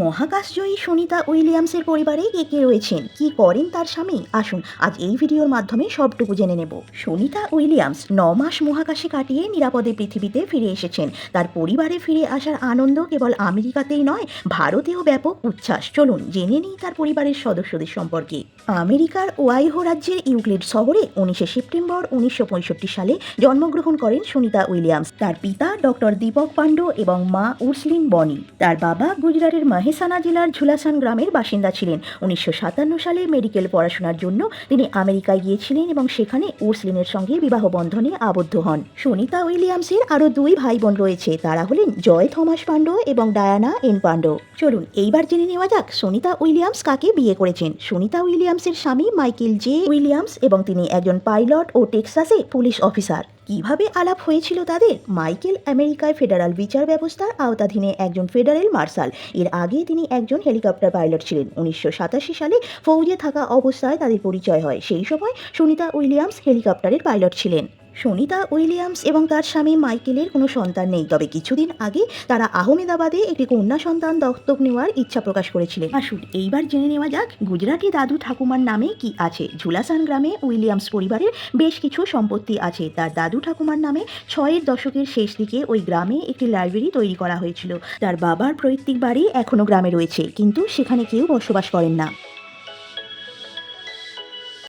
মহাকাশজয়ী সুনিতা উইলিয়ামসের পরিবারে কে কে রয়েছেন? কি করেন তার স্বামী? আসুন, আজ এই ভিডিওর মাধ্যমে সবটুকু জেনে নেব। সুনিতা উইলিয়ামস ন মাস মহাকাশে কাটিয়ে নিরাপদে পৃথিবীতে ফিরে এসেছেন। তার পরিবারে ফিরে আসার আনন্দ কেবল আমেরিকাতেই নয়, ভারতেও ব্যাপক উচ্ছ্বাস। চলুন, জেনে নিই তার পরিবারের সদস্যদের সম্পর্কে। আমেরিকার ওয়াইহো রাজ্যের ইউক্লিড শহরে উনিশে সেপ্টেম্বর উনিশশো পঁয়ষট্টি সালে জন্মগ্রহণ করেন সুনিতা উইলিয়ামস। তার পিতা ডক্টর দীপক পাণ্ড এবং মা উর্সলিন বনি। তার বাবা গুজরাটের মাহেসানা জেলার ঝুলাসান গ্রামের বাসিন্দা ছিলেন। উনিশশো সাতান্ন সালে মেডিকেল পড়াশোনার জন্য তিনি আমেরিকায় গিয়েছিলেন এবং সেখানে উর্সলিনের সঙ্গে বিবাহ বন্ধনে আবদ্ধ হন। সুনিতা উইলিয়ামসের আরও দুই ভাই বোন রয়েছে। তারা হলেন জয় থমাস পাণ্ড এবং ডায়ানা এন পাণ্ড। চলুন এইবার জেনে নেওয়া যাক সুনিতা উইলিয়ামস কাকে বিয়ে করেছেন। সুনিতা উইলিয়ামসের স্বামী মাইকেল জে উইলিয়ামস এবং তিনি একজন পাইলট ও টেক্সাসে পুলিশ অফিসার। কীভাবে আলাপ হয়েছিল তাদের? মাইকেল আমেরিকায় ফেডারাল বিচার ব্যবস্থার আওতাধীনে একজন ফেডারেল মার্শাল। এর আগে তিনি একজন হেলিকপ্টার পাইলট ছিলেন। উনিশশো সাতাশি সালে ফৌজে থাকা অবস্থায় তাদের পরিচয় হয়। সেই সময় সুনিতা উইলিয়ামস হেলিকপ্টারের পাইলট ছিলেন। সুনিতা উইলিয়ামস এবং তার স্বামী মাইকেলের কোনো সন্তান নেই। তবে কিছুদিন আগে তারা আহমেদাবাদে একটি কন্যা সন্তান দত্তক নেওয়ার ইচ্ছা প্রকাশ করেছিলেন। আসুন, এইবার জেনে নেওয়া যাক, গুজরাটি দাদু ঠাকুমার নামে কি আছে? ঝুলাসান গ্রামে উইলিয়ামস পরিবারের বেশ কিছু সম্পত্তি আছে। তার দাদু ঠাকুমার নামে ছয়ের দশকের শেষ দিকে ওই গ্রামে একটি লাইব্রেরি তৈরি করা হয়েছিল। তার বাবার পৈতৃক বাড়ি এখনও গ্রামে রয়েছে, কিন্তু সেখানে কেউ বসবাস করেন না।